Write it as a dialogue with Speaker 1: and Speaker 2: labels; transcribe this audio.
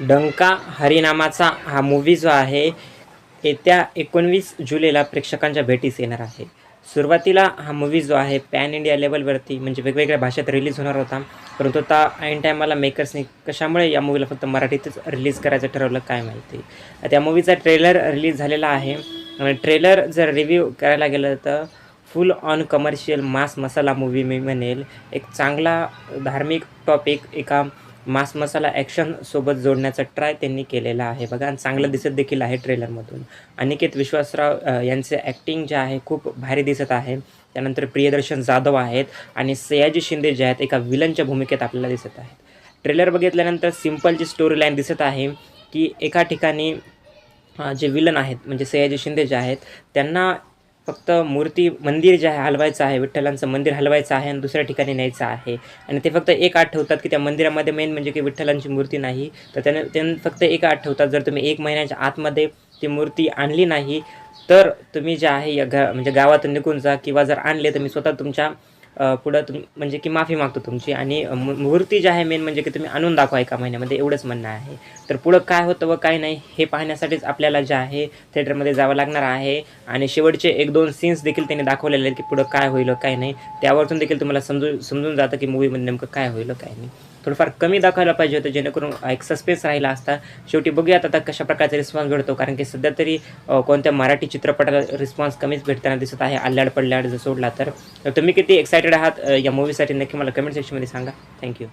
Speaker 1: डंका हरिनामाचा हा मूवी जो आहे येत्या एकोणवीस जुलैला प्रेक्षकांच्या भेटीस येणार आहे. सुरुवातीला हा मूवी जो आहे पॅन इंडिया लेवलवरती म्हणजे वेगवेगळ्या भाषेत रिलीज होणार होता. परंतु आता ऐन टायमाला मेकर्सनी कशामुळे या मूवीला फक्त मराठीतच रिलीज करायचं ठरवलं काय माहिती. त्या मूवीचा ट्रेलर रिलीज झालेला आहे. आणि ट्रेलर जर रिव्ह्यू करायला गेलं तर full on commercial mass masala movie मी म्हणेल. एक चांगला धार्मिक टॉपिक एका मास मसाला ॲक्शनसोबत जोडण्याचा ट्राय त्यांनी केलेला आहे. बघा आणि चांगलं दिसत देखील आहे ट्रेलरमधून अनिकेत विश्वासराव यांचे ॲक्टिंग जे आहे खूप भारी दिसत आहे. त्यानंतर प्रियदर्शन जाधव आहेत आणि सयाजी शिंदे जे आहेत एका विलनच्या भूमिकेत आपल्याला दिसत आहेत. ट्रेलर बघितल्यानंतर सिम्पलची स्टोरी लाईन दिसत आहे की एका ठिकाणी जे विलन आहेत म्हणजे सयाजी शिंदे जे आहेत त्यांना फक्त मूर्ती मंदिर जे आहे हलवायचं आहे विठ्ठलांचं मंदिर हलवायचं आहे आणि दुसऱ्या ठिकाणी न्यायचं आहे. आणि ते फक्त एक आठ ठेवतात की त्या मंदिरामध्ये मेन म्हणजे की विठ्ठलांची मूर्ती नाही. तर त्याने त्यांनी फक्त एक आठ ठेवतात. जर तुम्ही एक महिन्याच्या आतमध्ये ती मूर्ती आणली नाही तर तुम्ही जे आहे या घ म्हणजे गावातून निघून जा किंवा जर आणले तर मी स्वतः तुमच्या पुढं तुम म्हणजे की माफी मागतो तुमची आणि मूर्ती जी आहे मेन म्हणजे की तुम्ही आणून दाखवा एका महिन्यामध्ये एवढंच म्हणणं आहे. तर पुढं काय होतं व काय नाही हे पाहण्यासाठीच आपल्याला जे आहे थिएटरमध्ये जावं लागणार आहे. आणि शेवटचे एक दोन सीन्स देखील त्यांनी दाखवलेले आहेत की पुढं काय होईल काय नाही. त्यावरतून देखील तुम्हाला समजून समजून जातं की मूवीमध्ये नेमकं काय होईल काय नाही. थोडंफार कमी दाखवायला पाहिजे होतं जेणेकरून एक सस्पेन्स राहिला असता. शेवटी बघूयात आता कशा प्रकारचा रिस्पॉन्स भेटतो कारण की सध्या तरी कोणत्या मराठी चित्रपटाला रिस्पॉन्स कमीच भेटताना दिसत आहे आल्याड पडल्याड जर सोडला तर. तुम्ही किती एक्सायटेड आहात या मूवीसाठी नक्की मला कमेंट सेक्शनमध्ये सांगा. थँक्यू